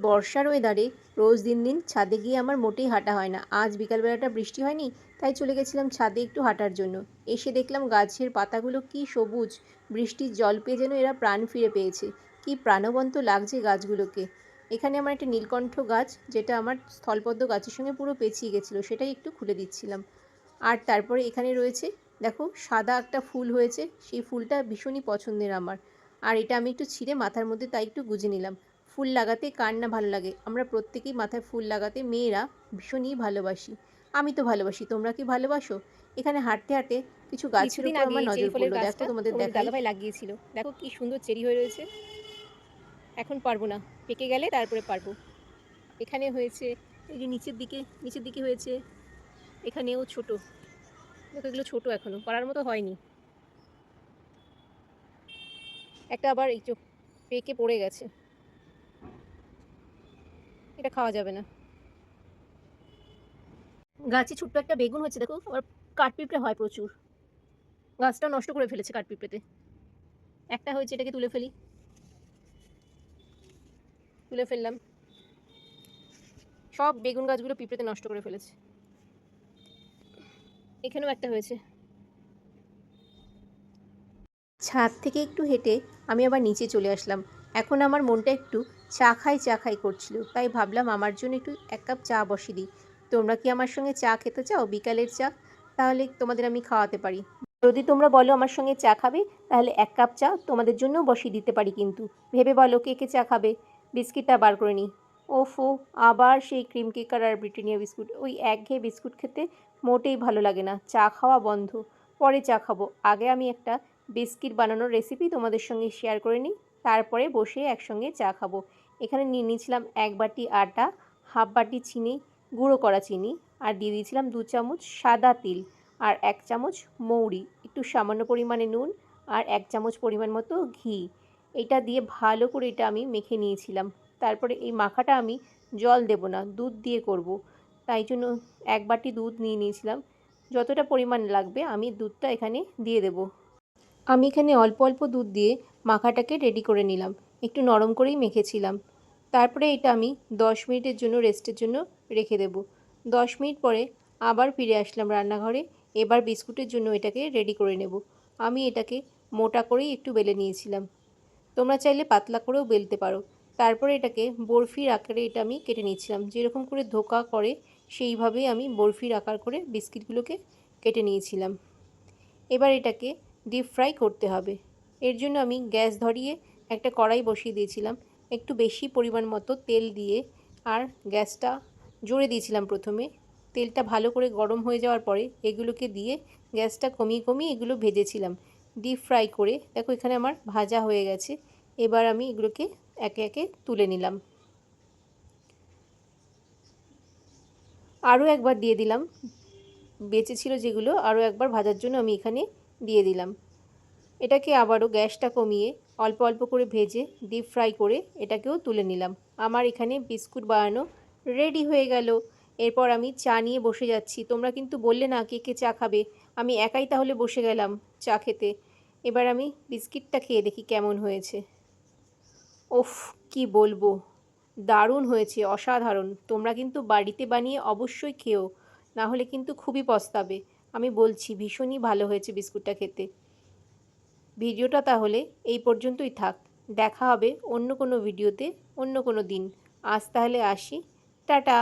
বর্ষার ওয়েদারে রোজ দিন দিন ছাদে গিয়ে আমার মোটেই হাঁটা হয় না। আজ বিকালবেলাটা বৃষ্টি হয়নি, তাই চলে গেছিলাম ছাদে একটু হাঁটার জন্য। এসে দেখলাম গাছের পাতাগুলো কি সবুজ, বৃষ্টির জল পেয়ে যেন এরা প্রাণ ফিরে পেয়েছে। কি প্রাণবন্ত লাগছে গাছগুলোকে। এখানে আমার একটা নীলকণ্ঠ গাছ, যেটা আমার স্থলপদ্ম গাছের সঙ্গে পুরো পেঁচিয়ে গেছিল, সেটাই একটু খুলে দিচ্ছিলাম। আর তারপরে এখানে রয়েছে, দেখো, সাদা একটা ফুল হয়েছে, সেই ফুলটা ভীষণই পছন্দের আমার। আর এটা আমি একটু ছিঁড়ে মাথার মধ্যে তাই একটু গুজে নিলাম। ফুল লাগাতে কার না ভালো লাগে? আমরা প্রত্যেকেই মাথায় ফুল লাগাতে মেয়েরা ভীষণই ভালোবাসি। আমি তো ভালোবাসি তোমরা কি ভালোবাসো? এখানে হাঁটতে হাঁটতে কিছু গাছের উপর আমার নজর পড়ল। দেখো তোমাদের দেখাই। দাদাভাই লাগিয়েছিল। দেখো কি সুন্দর চেরি হয়ে রয়েছে। এখন পারব না। পেকে গেলে তারপরে পারব। এখানে হয়েছে এই যে নিচের দিকে নিচের দিকে হয়েছে এখানেও ছোট। দেখো এগুলো ছোট এখনও পারার মতো হয়নি। একটা আবার এই চোখ পেকে পড়ে গেছে। এটা খাওয়া যাবে না। গাছে ছোট্ট একটা বেগুন হচ্ছে দেখো, আবার কাঠপিঁপড়ে হয় প্রচুর। গাছটা নষ্ট করে ফেলেছে কাঠপিঁপড়েতে। একটা হয়েছে, এটাকে তুলে ফেলি। তুলে ফেললাম। সব বেগুন গাছগুলো পিঁপড়েতে নষ্ট করে ফেলেছে। এখানেও একটা হয়েছে। ছাদ থেকে একটু হেঁটে আমি আবার নিচে চলে আসলাম। এখন আমার মনটা একটু চা খাই চা খাই করছিল। তাই ভাবলাম আমার জন্য একটু এক কাপ চা বসিয়ে দিই। তোমরা কি আমার সঙ্গে চা খেতে চাও? বিকালের চা। তাহলে তোমাদের আমি খাওয়াতে পারি। যদি তোমরা বলো আমার সঙ্গে চা খাবে, তাহলে এক কাপ চা তোমাদের জন্যও বসিয়ে দিতে পারি কিন্তু। ভেবে বলো কে কে চা খাবে? বিস্কিটটা বার করে নিই। ওফো, আবার সেই ক্রিম কেকার আর ব্রিটানিয়া বিস্কুট। ওই একঘেয়ে বিস্কুট খেতে মোটেই ভালো লাগে না। চা খাওয়া বন্ধ। পরে চা খাব। আগে আমি একটা বিস্কিট বানানোর রেসিপি তোমাদের সঙ্গে শেয়ার করে নিই। তারপরে বসে একসঙ্গে চা খাব। এখানে নিয়ে নিয়েছিলাম এক বাটি আটা, হাফ বাটি চিনি, গুঁড়ো করা চিনি আর দিয়ে দিয়েছিলাম দু চামচ সাদা তিল আর এক চামচ মৌরি। একটু সামান্য পরিমাণে নুন আর এক চামচ পরিমাণ মতো ঘি। এটা দিয়ে ভালো করে এটা আমি মেখে নিয়েছিলাম। তারপরে এই মাখাটা আমি জল দেব না, দুধ দিয়ে করব। তাই জন্য এক বাটি দুধ নিয়ে নিয়েছিলাম। যতটা পরিমাণ লাগবে আমি দুধটা এখানে দিয়ে দেব। আমি এখানে অল্প অল্প দুধ দিয়ে মাখাটাকে রেডি করে নিলাম। একটু নরম করেই মেখেছিলাম। তারপরে এটা আমি দশ মিনিটের জন্য রেস্টের জন্য রেখে দেব। দশ মিনিট পরে আবার ফিরে আসলাম রান্নাঘরে। এবার বিস্কুটের জন্য এটাকে রেডি করে নেব। আমি এটাকে মোটা করেই একটু বেলে নিয়েছিলাম। তোমরা চাইলে পাতলা করেও বেলতে পারো। তারপরে এটাকে বরফির আকারে এটা আমি কেটে নিয়েছিলাম। যেরকম করে ধোকা করে সেইভাবেই আমি বরফির আকার করে বিস্কিটগুলোকে কেটে নিয়েছিলাম। এবার এটাকে ডিপ ফ্রাই করতে হবে। এর জন্য আমি গ্যাস ধরিয়ে একটা কড়াই বসিয়ে দিয়েছিলাম, একটু বেশি পরিমাণ মতো তেল দিয়ে, আর গ্যাসটা জোরে দিয়েছিলাম প্রথমে। তেলটা ভালো করে গরম হয়ে যাওয়ার পরে এগুলোকে দিয়ে গ্যাসটা কমিয়ে কমিয়ে এগুলো ভেজেছিলাম। ডিপ ফ্রাই করে, দেখো এখানে আমার ভাজা হয়ে গেছে, এবার আমি এগুলোকে একে একে তুলে নিলাম। আরও একবার দিয়ে দিলাম, বেঁচে ছিল যেগুলো, আরও একবার ভাজার জন্য আমি এখানে দিয়ে দিলাম। এটাকে আবারও গ্যাসটা কমিয়ে অল্প অল্প করে ভেজে ডিপ ফ্রাই করে এটাকেও তুলে নিলাম। আমার এখানে বিস্কুট বানানো রেডি হয়ে গেল। এরপর আমি চা নিয়ে বসে যাচ্ছি। তোমরা কিন্তু বললে না কে কে চা খাবে। আমি একাই তাহলে বসে গেলাম চা খেতে। এবার আমি বিস্কিটটা খেয়ে দেখি কেমন হয়েছে। ওফ, কি বলব? দারুণ হয়েছে, অসাধারণ। তোমরা কিন্তু বাড়িতে বানিয়ে অবশ্যই খেও। না হলে কিন্তু খুবই পস্তাবে। আমি বলছি, ভীষণই ভালো হয়েছে বিস্কুটটা খেতে। ভিডিওটা তাহলে এই পর্যন্তই থাক। দেখা হবে অন্য কোনো ভিডিওতে অন্য কোনো দিন। আজ তাহলে আসি। টাটা।